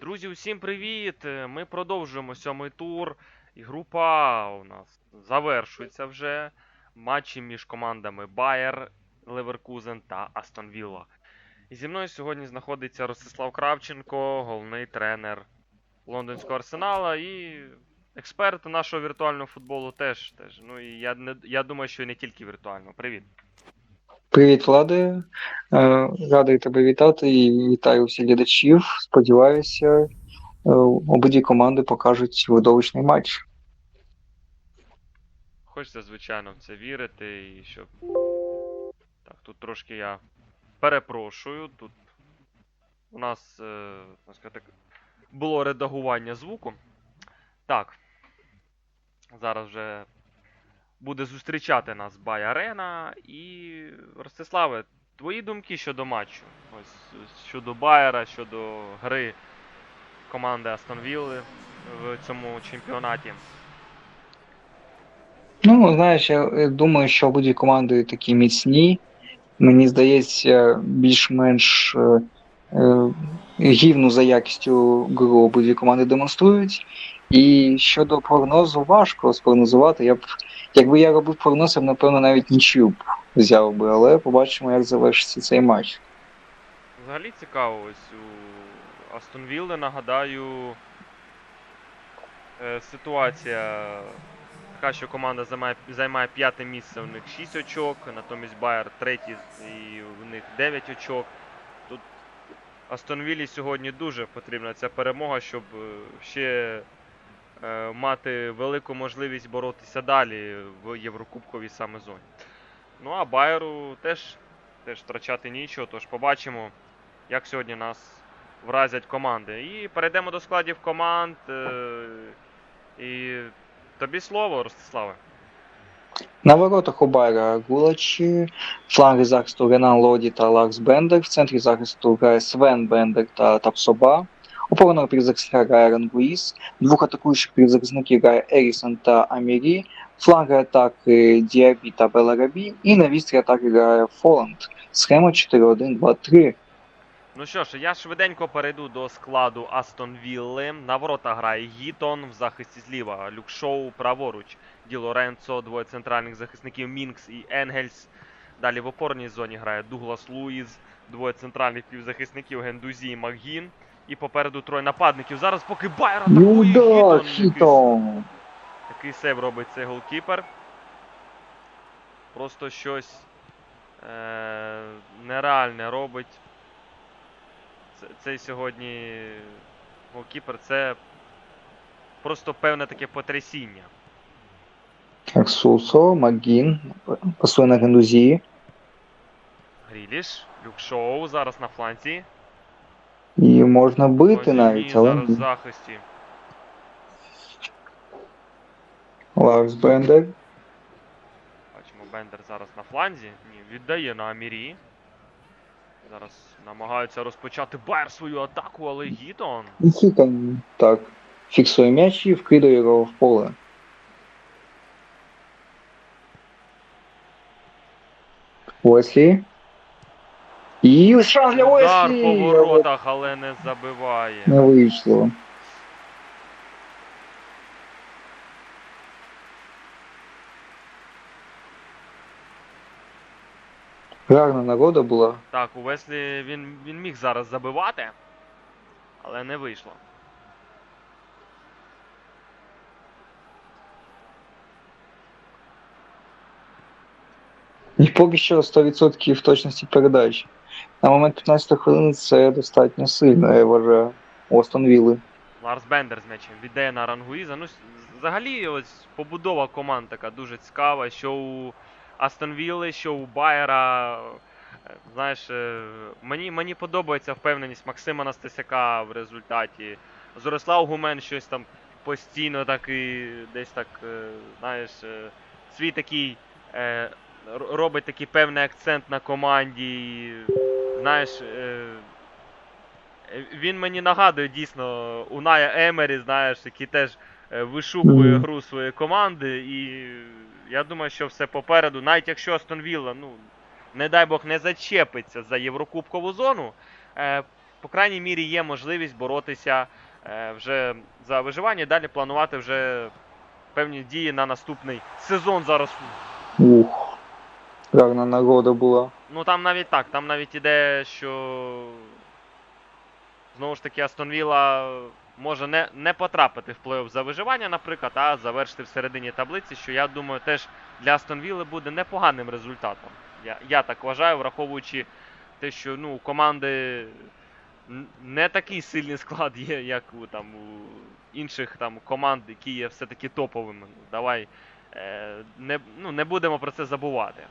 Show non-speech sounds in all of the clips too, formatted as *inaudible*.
Друзі, усім привіт! Е, Ми продовжуємо сьомий тур. І група у нас завершується вже. Матчі між командами Байер, Леверкузен та Астон Вілла. І зі мною сьогодні знаходиться Ростислав Кравченко, головний тренер лондонського арсенала і експерт нашого віртуального футболу теж. теж. Ну і я, не, я думаю, що і не тільки віртуального. Привіт. Привіт, Влади. Е, Радий тебе вітати і вітаю всіх глядачів. Сподіваюся, е, обидві команди покажуть видовищний матч. Хочеться, звичайно, в це вірити і щоб. Так, тут трошки я перепрошую. Тут у нас, е, сказати, було редагування звуку. Так. Зараз вже буде зустрічати нас Бай Арена. І Ростиславе, твої думки щодо матчу? Ось щодо Байера, щодо гри команди Астон Вілли в цьому чемпіонаті. Ну, знаєш, я думаю, що обидві команди такі міцні. Мені здається, більш-менш е, е, гівну за якістю гру обидві команди демонструють. І щодо прогнозу, важко спрогнозувати. Я б, якби я робив прогноз, я б, напевно, навіть нічию б взяв би, але побачимо, як завершиться цей матч. Взагалі цікаво, ось у Астон Вілли, нагадаю, е, ситуація така, що команда займає, займає п'яте місце, у них 6 очок, натомість Байер третій і в них 9 очок. Тут Астон Віллі сьогодні дуже потрібна ця перемога, щоб е, ще мати велику можливість боротися далі в Єврокубковій саме зоні. Ну а Байеру теж, теж втрачати нічого, тож побачимо як сьогодні нас вразять команди. І перейдемо до складів команд. е, І тобі слово, Ростиславе. На воротах у Байера Гулачі, фланги захисту Ренан Лоді та Ларс Бендер, в центрі захисту грає Свен Бендер та Тапсоба, опорного півзахисника грає Рангуїс, двох атакуючих півзахисників грає Ерісон та Амірі, фланги атаки Діабі та Беларабі, і на вістрі атаки грає Фоланд. Схема 4-1-2-3. Ну що ж, я швиденько перейду до складу Астон Вілли. На ворота грає Гітон в захисті зліва, Люк Шоу праворуч, Ді Лоренцо, двоє центральних захисників Мінкс і Енгельс. Далі в опорній зоні грає Дуглас Луїз, двоє центральних півзахисників Гендузі і Макгін. І попереду троє нападників. Зараз поки Байер атакує Ну да, хітом! Який сейв робить цей голкіпер. Просто щось е- нереальне робить. Цей сьогодні голкіпер це просто певне таке потрясіння. Так, Сусо, Макгін, пасує на Гендузі. Гріліш, Люкшоу зараз на фланці. Можна бити навіть, але зараз в захисті. Ларс Бендер. Бачимо, Бендер зараз на фланзі. Ні, віддає на Амірі. Зараз намагаються розпочати Байер свою атаку, але Гітон. І Хітон так фіксує м'яч і вкидає його в поле. Уеслі. І шанс для Удар по воротах, але не забиває. Не вийшло. Гарна нагода була. Так, у Веслі він, він міг зараз забивати, але не вийшло. І поки що 100% точності передач. На момент 15 хвилини це достатньо сильно, я вважаю. у Астон Вілли. Ларс Бендер з м'ячем віддає на Рангуїза. Ну, взагалі, ось побудова команд така дуже цікава, що у Астон Вілли, що у Байера. Знаєш, е, мені, мені подобається впевненість Максима Настасяка в результаті. Зорислав Гумен щось там постійно так і десь так, е, знаєш, е, свій такий робить такий певний акцент на команді. Знаєш, е, Він мені нагадує дійсно Уная Емері, знаєш, який теж е, вишукує гру своєї команди. І я думаю, що все попереду, навіть якщо Астон Вілла, ну, не дай Бог, не зачепиться за Єврокубкову зону. Е, по крайній мірі, є можливість боротися вже за виживання і далі планувати вже певні дії на наступний сезон зараз. Ух. Гарна нагода була. Ну там навіть так, там навіть іде, що знову ж таки Астон Вілла може не, не потрапити в плей-офф за виживання, наприклад, а завершити всередині таблиці, що я думаю, теж для Астон Вілли буде непоганим результатом. Я, я так вважаю, враховуючи те, що ну, у команди не такий сильний склад є, як у, там, у інших там, команд, які є все-таки топовими. Ну, Давай е, не, ну, не будемо про це забувати.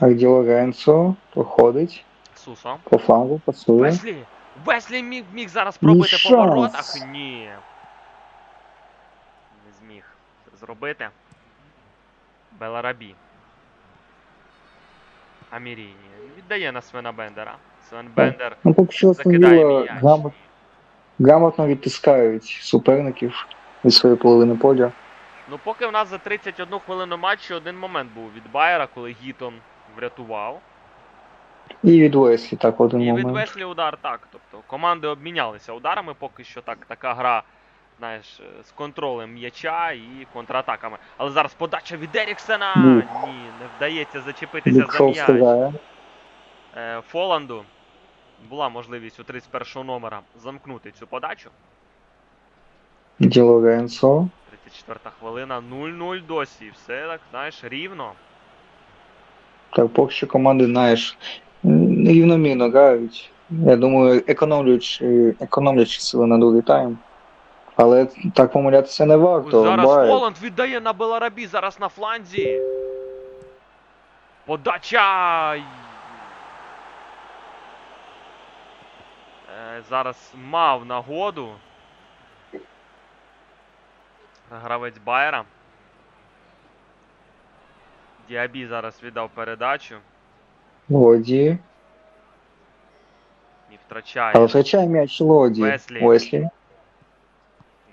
А де Лоренцо проходить Сусо. по флангу, пасує. Веслі! Веслі міг, міг зараз пробити шанс. по воротах. Ні. Не зміг зробити. Беларабі. Аміріні. Віддає на Свена Бендера. Свен Бендер Ну, поки що Астон закидає Вілла м'яч. грамот, грамотно відтискають суперників від своєї половини поля. Ну, поки в нас за 31 хвилину матчу один момент був від Байера, коли Гітон врятував. І від Уеслі так один І від. Веслі удар так. Тобто команди обмінялися ударами, поки що так, така гра, знаєш, е, з контролем м'яча і контратаками. Але зараз подача від Еріксена. Ні, не вдається зачепитися за Бікшоу м'яч. Е, Фоланду була можливість у 31-го номера замкнути цю подачу. Ді Лоренцо. 34 хвилина, 0-0 досі. Все так, знаєш, рівно. Так, поки що команди, знаєш, рівномірно грають. Я думаю, економлюючи, економлячи сили на другий тайм. Але так помилятися не Ось варто. зараз Байер. Фоланд віддає на Беларабі, зараз на фланзі. Подача. Е, зараз мав нагоду. Гравець Байера. Діабі зараз віддав передачу Лоді. і втрачає. Але втрачає м'яч Лоді. Веслі. Уеслі.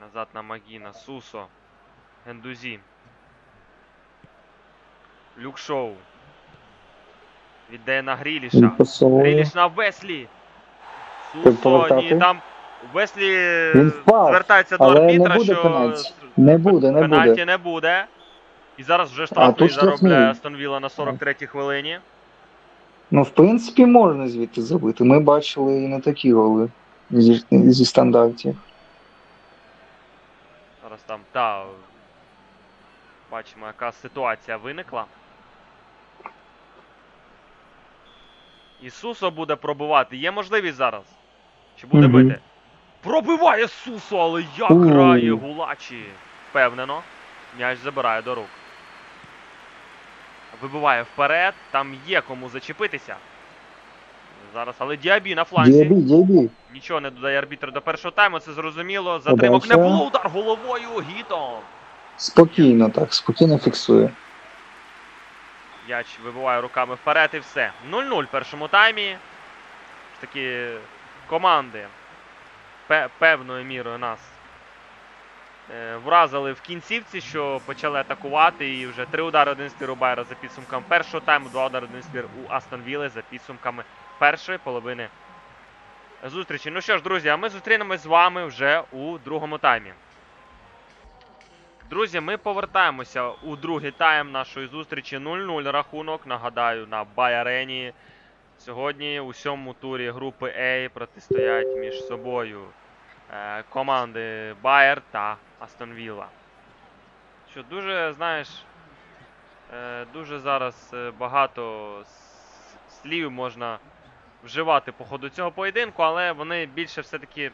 Назад на Магіна. Сусо. Гендузі. Люк Шоу. Віддає на Гріліша. Гріліш на Веслі. Сусо, ні, там Веслі Він впав, звертається до але не арбітра, буде що пенальті. Не буде, не пенальті буде. не буде. І зараз вже штрафний заробляє Астон Вілла на 43-й хвилині. Ну, в принципі, можна звідти забити. Ми бачили і не такі голи зі, зі стандартів. Зараз там, та, бачимо, яка ситуація виникла. Ісусо буде пробивати. Є можливість зараз. Чи буде Мгм. бити? Пробиває Сусо, але як грає Гулачі. Впевнено. М'яч забирає до рук. Вибиває вперед. Там є кому зачепитися. Зараз, але Діабі на фланзі. Діабі, діабі. Нічого не додає арбітр до першого тайму, це зрозуміло. Затримок не було, удар головою Гітон. Спокійно так, спокійно фіксує. Яч вибиває руками вперед і все. 0-0 в першому таймі. Ж таки команди пе- певною мірою нас вразили в кінцівці, що почали атакувати. І вже три удари один стір у Байера за підсумками першого тайму, два удари один стір у Астон Вілли за підсумками першої половини зустрічі. Ну що ж, друзі, а ми зустрінемось з вами вже у другому таймі. Друзі, ми повертаємося у другий тайм нашої зустрічі 0-0 рахунок. Нагадаю, на Бай-Арені. Сьогодні у сьомому турі групи A протистоять між собою е, команди Байер та Астон Вілла. Що дуже, знаєш, е, дуже зараз е, багато слів можна вживати по ходу цього поєдинку, але вони більше все-таки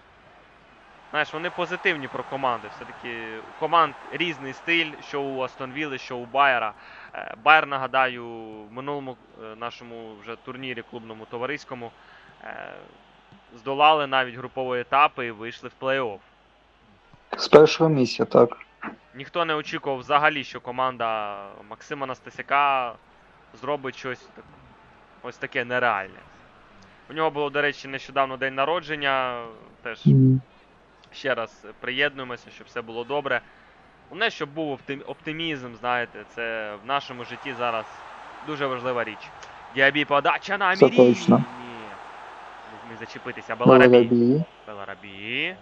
Знаєш, вони позитивні про команди. Все-таки у команд різний стиль, що у Астон Вілли, що у Байера. Е, Байер, нагадаю, в минулому нашому вже турнірі клубному товариському здолали навіть групові етапи і вийшли в плей-офф. З першого місця, так. Ніхто не очікував взагалі, що команда Максима Настасяка зробить щось так- ось таке нереальне. У нього було, до речі, нещодавно день народження. Теж М. ще раз приєднуємося, щоб все було добре. Головне, щоб був оптимізм, знаєте, це в нашому житті зараз дуже важлива річ. Діабі подача на Амірі. Ні. Не зміг зачепитися. Беларабі. Беларабі.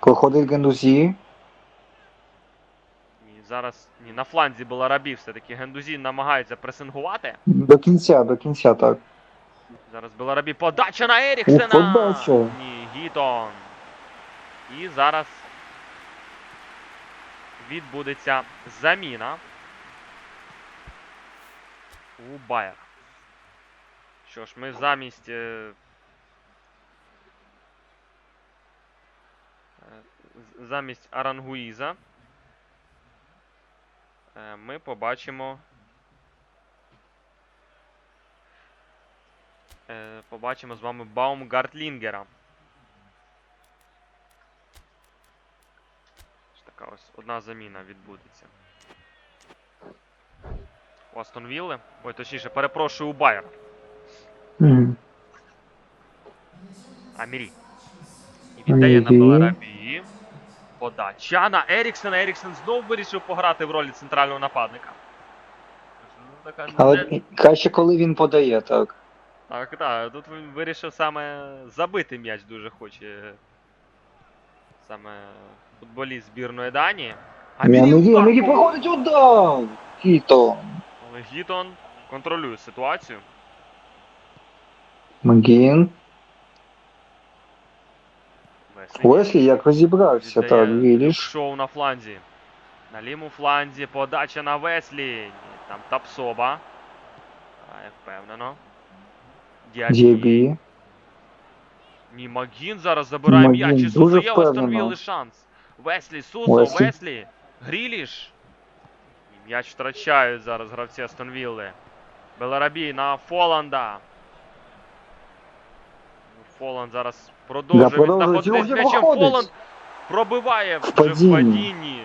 Проходить Гендузі. Ні, зараз ні, на фланзі Беларабі все-таки Гендузі намагається пресингувати. До кінця, до кінця, так. Зараз Беларабі подача на Еріксена. Подача. Ні, Гітон. І зараз відбудеться заміна у Байер. Що ж, ми замість. е, е, з- Замість Арангуїза е, ми побачимо. е, побачимо з вами Баумгартлінгера. Така ось одна заміна відбудеться. У Астон Вілли. Ой, точніше, перепрошую у Байер. Мгм. Амірі. І віддає на. Беларабі. Подача на Еріксена. Еріксен знов вирішив пограти в ролі центрального нападника. Ну, така Але краще, коли він подає, так. Так, так, тут він вирішив саме забити м'яч дуже хоче. Саме футболіст збірної Данії. Амірі, удар Амірі по- проходить удар! Але Гітон контролює ситуацію. Магін. Уеслі як розібрався, так, Віліш. Шоу на фланзі. На лівому фланзі подача на Веслі. Ні, Там Тапсоба. Грає впевнено. Діабі. Ні, Магін зараз забирає м'яч. І Сузо є шанс. Веслі, Сузо, Веслі. Веслі. Гріліш. М'яч втрачають зараз гравці Астон Вілли. Беларабі на Фоланда. Фоланд зараз продовжує Да, продовжує. з м'ячем. Фоланд пробиває вже в падінні. падінні.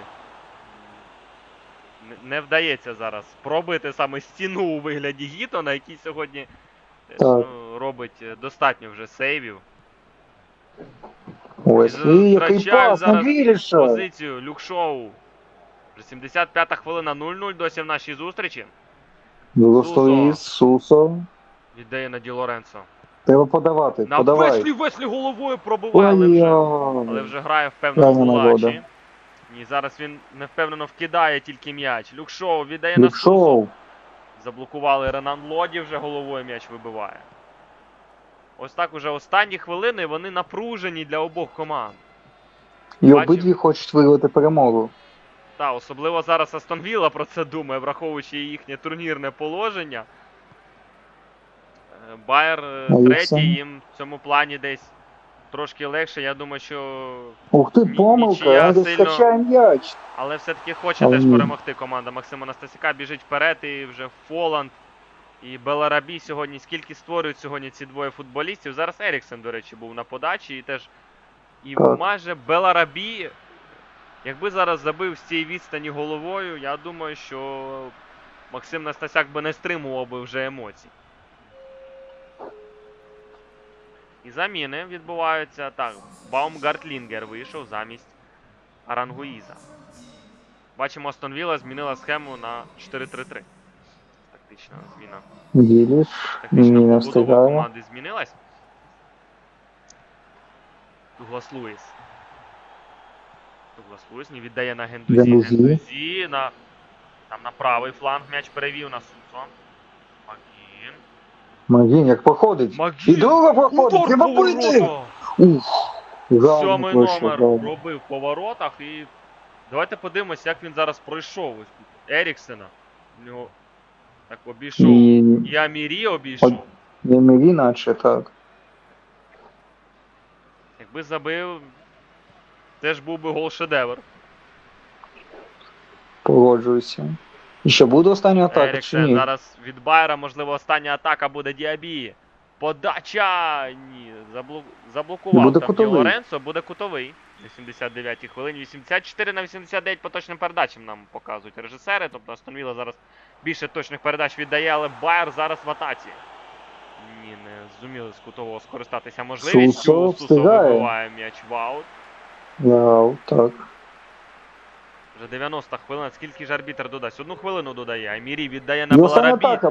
Не- вдається зараз пробити саме стіну у вигляді Гітона, який сьогодні ну, робить е, достатньо вже сейвів. Уеслі, який Втрачають на зараз Віліша. Позицію Люкшоу. Вже 75-та хвилина 0-0 досі в нашій зустрічі. Білостоїс, Сусо. Віддає на Ді Лоренцо. Треба подавати, На подавай. Веслі, Веслі головою пробиває, але вже, але вже грає впевнено в Лачі. нагода. Зараз він невпевнено вкидає тільки м'яч. Люкшоу віддає на Сусу. Заблокували Ренан Лоді, вже головою м'яч вибиває. Ось так уже останні хвилини вони напружені для обох команд. І обидві хочуть виграти перемогу. Та, особливо зараз Астон Вілла про це думає, враховуючи їхнє турнірне положення. Байер е, третій, їм в цьому плані десь трошки легше. Я думаю, що. Ух ти, помилка, сильно- м'яч. Але все-таки хоче Але теж перемогти команда Максима Настасяка. Біжить вперед і вже Фоланд і Беларабі сьогодні. Скільки створюють сьогодні ці двоє футболістів. Зараз Еріксен, до речі, був на подачі і теж. І Так. майже Беларабі, якби зараз забив з цієї відстані головою, я думаю, що Максим Настасяк би не стримував би вже емоцій. І заміни відбуваються. Так, Баумгартлінгер вийшов замість Арангуїза. Бачимо, Астон Вілла змінила схему на 4-3-3. Тактична зміна. Віліш. Тактична побудова команди змінилась. Дуглас Луїс. Дуглас Луїс не віддає на Гендузі. Гендузі. Гендузі на, там на правий фланг м'яч перевів на Сусо. Магін як проходить. І Магін! друга проходить, треба бити. Ух, Сьомий пройшов, номер да. пробив по воротах і. Давайте подивимось, як він зараз пройшов. Еріксена. У нього так обійшов. І І Амірі обійшов. Емірі наче так. Якби забив, теж був би гол шедевр. Погоджуюся. І що буде остання атака чи ні? зараз від Байера, можливо, остання атака буде Діабі. Подача! Ні, заблу... заблокував Буде там Ді кутовий. Лоренцо, буде кутовий. На 79-й хвилині. 84 на 89 по точним передачам нам показують режисери. Тобто Астон Вілла зараз більше точних передач віддає, але Байер зараз в атаці. Ні, не зуміли з кутового скористатися можливістю. Сусо Сусо вибиває м'яч в аут. Вау, так. Вже 90 хвилин. Скільки ж арбітр додасть? Одну хвилину додає, а Мірі віддає на Його Беларабі.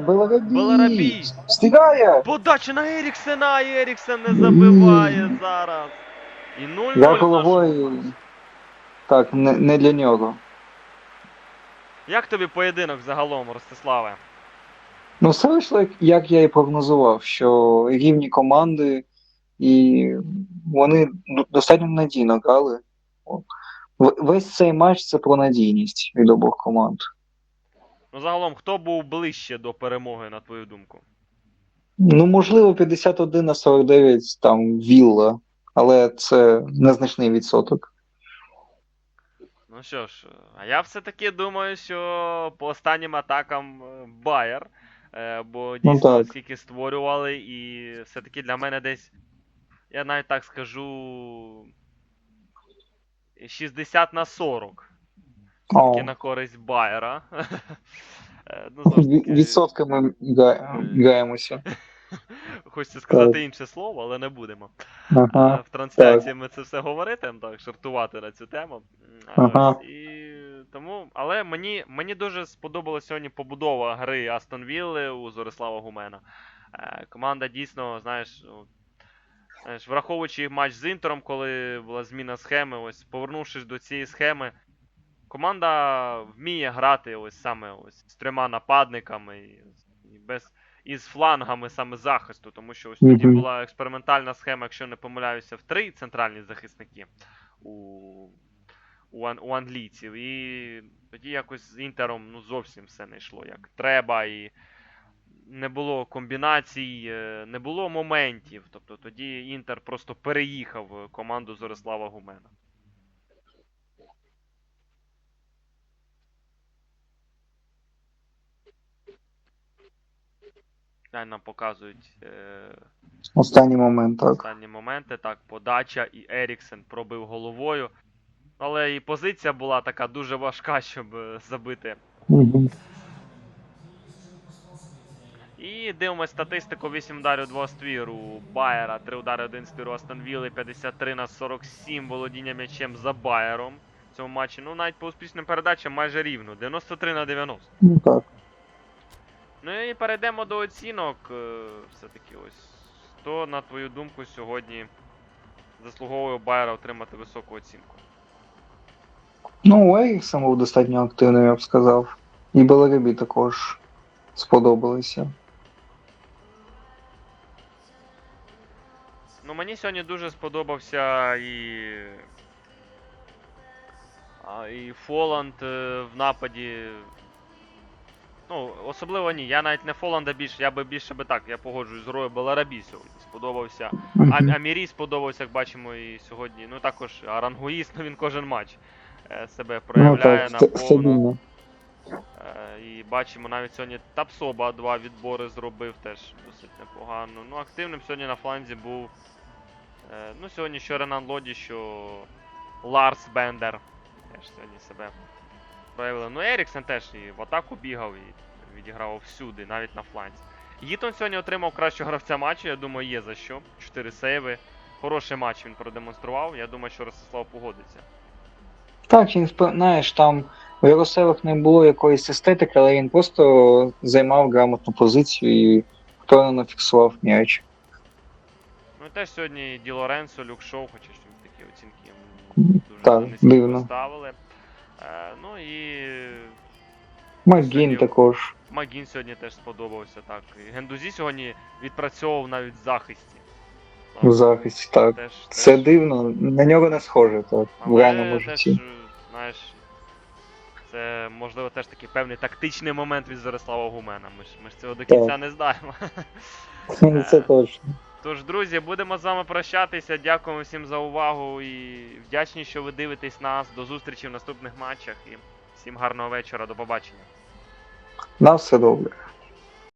Беларабі. Встигає. Подача на Еріксена, і Еріксен не забиває зараз. І 0-0. Я головою. Так, не, не для нього. Як тобі поєдинок загалом, Ростиславе? Ну, все вийшло, як- я і прогнозував, що рівні команди, і вони достатньо надійно грали. В- Весь цей матч це про надійність від обох команд. Ну, загалом, хто був ближче до перемоги, на твою думку? Ну, можливо, 51 на 49 там Вілла, але це незначний відсоток. Ну що ж, а я все-таки думаю, що по останнім атакам е, Байер. е, Бо Ну, дійсно так. скільки створювали, і все-таки для мене десь, я навіть так скажу, 60 на 40. О, Все-таки на користь Байера. *laughs* Е, ну, відсотками га- граємося. *laughs* Хочеться сказати інше слово, але не будемо. Ага. В трансляції ми це все говоритимо, так, жартувати на цю тему. Ага. ось, І тому, але мені, мені дуже сподобалася сьогодні побудова гри Астон Вілли у Зорислава Гумена. Е, Команда дійсно, знаєш, враховуючи матч з Інтером, коли була зміна схеми, ось повернувшись до цієї схеми, команда вміє грати ось саме ось з трьома нападниками і, і без. І з флангами саме захисту, тому що ось тоді була експериментальна схема, якщо не помиляюся, в три центральні захисники у, у, ан- у англійців. І тоді якось з Інтером ну, зовсім все не йшло як треба, і не було комбінацій, е, не було моментів. Тобто тоді Інтер просто переїхав е, команду Зорислава Гумена. Нам показують е, Останній момент, так. останні моменти. Так, подача і Еріксен пробив головою. Але і позиція була така дуже важка, щоб е, забити. Мгм. І дивимось статистику 8 ударів 2 ствір у Байера, 3 удари 1 ствір у Астон Вілли, 53 на 47 володіння м'ячем за Байером в цьому матчі. Ну навіть по успішним передачам майже рівно. 93 на 90. Ну так. Ну і перейдемо до оцінок. Е, Все-таки ось. Хто, на твою думку, сьогодні заслуговує Байера отримати високу оцінку? Ну, Еріксон був достатньо активним, я б сказав. І Беларабі також сподобалися. Ну, мені сьогодні дуже сподобався і. а, І Фоланд е, в нападі. Ну, особливо ні. Я навіть не Фоланда більше, я би більше би так, я погоджуюсь з Рою Беларабі сьогодні. Сподобався. А, Амірі сподобався, як бачимо, і сьогодні. Ну також Арангуїс, ну він кожен матч е, себе Ну проявляє так, на повну. Е, І бачимо навіть сьогодні Тапсоба два відбори зробив теж досить непогано. Ну, активним сьогодні на фланзі був. Е, Ну, сьогодні що Ренан Лоді, що Ларс Бендер. Теж сьогодні себе проявили. Ну, Еріксен теж і в атаку бігав, і відіграв всюди, навіть на фланзі. Гітон сьогодні отримав кращого гравця матчу, я думаю, є за що. Чотири сейви. Хороший матч він продемонстрував. Я думаю, що Ростислав погодиться. Так, він знаєш, там в Єрусевих не було якоїсь естетики, але він просто займав грамотну позицію і впевнено фіксував м'яч. Ну і теж сьогодні Ді Лоренцо, Люк Шоу, хоча що такі оцінки йому дуже Так, низькі дивно. поставили. Е, ну і Магін Сьогодні- також. Магін сьогодні теж сподобався. Так. І Гендузі сьогодні відпрацьовував навіть в захисті. Так, В захисті, так. Теж, Це теж, дивно, на нього не схоже так, в реальному житті. е, знаєш, це можливо теж такий певний тактичний момент від Зорислава Гумена. Ми ж, ми ж цього до кінця не знаємо. Це точно. Тож, друзі, будемо з вами прощатися. Дякуємо всім за увагу і вдячні, що ви дивитесь нас. До зустрічі в наступних матчах. І всім гарного вечора. До побачення. На все добре.